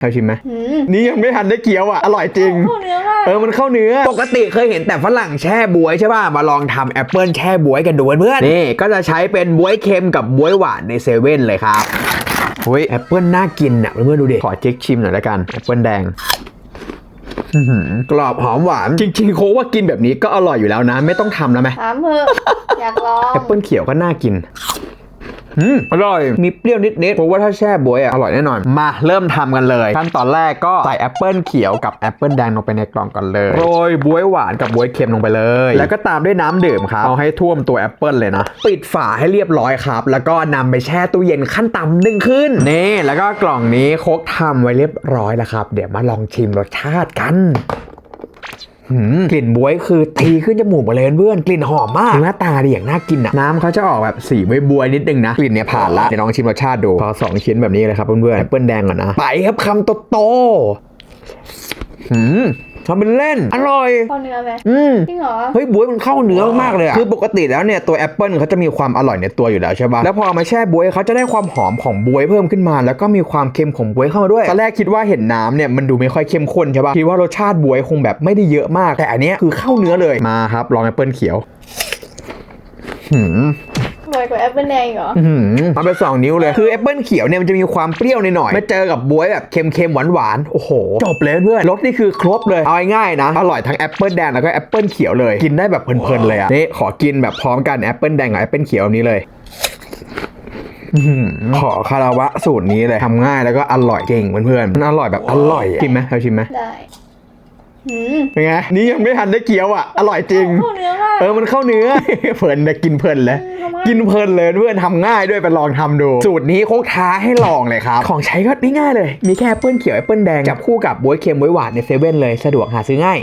เราชิมไหมอืมนี่ยังไม่ทันได้เคี้ยวอะ อร่อยจริง เข้าเนื้อมากเออ มันเข้าเนื้อ ปกติเคยเห็นแต่ฝรั่งแช่บวยใช่ป่ะ มาลองทำแอปเปิลแช่บวยกันดูเพื่อนๆนี่ ก็จะใช้เป็นบวยเค็มกับบวยหวานในเซเว่นเลยครับเฮ้ยแอปเปิลน่ากินอะเพื่อนๆดูดิ ขอเจ๊กชิมหน่อยละกัน แอปเปิลแดงอื้อหือกรอบหอมหวาน จริงๆโคกว่ากินแบบนี้ก็อร่อยอยู่แล้วนะ ไม่ต้องทำแล้วไหมถามเถอะอยากลองแอปเปิลเขียวก็น่ากิน อืมอร่อย มีเปรี้ยวนิดๆเพราะว่าถ้าแช่บวยอะอร่อยแน่นอน มาเริ่มทำกันเลยขั้นตอนแรกก็ใส่แอปเปิลเขียวกับแอปเปิลแดงลงไปในกล่องก่อนเลยโรยบวยหวานกับบวยเค็มลงไปเลย แล้วก็ตามด้วยน้ำดื่มครับเอาให้ท่วมตัวแอปเปิลเลยนะปิดฝาให้เรียบร้อยครับ แล้วก็นำไปแช่ตู้เย็นขั้นต่ำหนึ่งคืนนี่แล้วก็กล่องนี้โคกทำไว้เรียบร้อยแล้วครับ เดี๋ยวมาลองชิมรสชาติกันหืม กลิ่นบวยคือตีขึ้นจมูกมาเลยเพื่อนกลิ่นหอมมากหน้าตาดีอย่างน่ากินอะน้ำเขาจะออกแบบสีบวยบวยๆนิดนึงนะกลิ่นเนี่ยผ่านละเดี๋ยวลองชิมรสชาติดูพอสองชิ้นแบบนี้เลยครับเพื่อนๆแอปเปิลแดงก่อนนะไปครับคำโตๆหืม ทำเป็นเล่น อร่อย เข้าเนื้อไหมอืม จริงเหรอ เฮ้ยบวยมันเข้าเนื้อมากเลยอะคือปกติแล้วเนี่ยตัวแอปเปิลเขาจะมีความอร่อยในตัวอยู่แล้วใช่ปะแล้วพอเอามาแช่บวยเขาจะได้ความหอมของบวยเพิ่มขึ้นมา แล้วก็มีความเค็มของบวยเข้ามาด้วยตอนแรกคิดว่าเห็นน้ำเนี่ยมันดูไม่ค่อยเข้มข้นใช่ปะคิดว่ารสชาติบวยคงแบบไม่ได้เยอะมาก แต่อันเนี้ยคือเข้าเนื้อเลยมาครับลองแอปเปิลเขียวหืม รวยกว่าแอปเปิลแดงอีกเหรออื้อหือมาเป็นสองนิ้วเลย คือแอปเปิลเขียวเนี่ยมันจะมีความเปรี้ยวหน่อยๆมาเจอกับบวยแบบเค็มๆหวานๆ โอ้โห จบเลยเพื่อนรสนี่คือครบเลย เอาง่ายๆนะ อร่อยทั้งแอปเปิลแดงแล้วก็แอปเปิลเขียวเลย กินได้แบบเพลินๆเลยอะ นี่ขอกินแบบพร้อมกันแอปเปิลแดงกับแอปเปิลเขียวแบบนี้เลย อื้อหือขอคาราวะสูตรนี้เลยทำง่ายแล้วก็อร่อยจริงเพื่อนๆมันอร่อยแบบอร่อยอะชิมไหมเราชิมไหมได้อืม เป็นไง นี่ยังไม่ทันได้เคี้ยวอะ อร่อยจริง เข้าเนื้อมาก เออ มันเข้าเนื้อ เพลินนะกินเพลินเลยอืมทำไมกินเพลินเลยเพื่อนทำง่ายด้วยไปลองทำดู สูตรนี้โคกท้าให้ลองเลยครับ ของใช้ก็ง่ายๆเลย มีแค่แอปเปิลเขียวแอปเปิลแดง จับคู่กับบวยเค็มบวยหวานในเซเว่นเลย สะดวกหาซื้อง่าย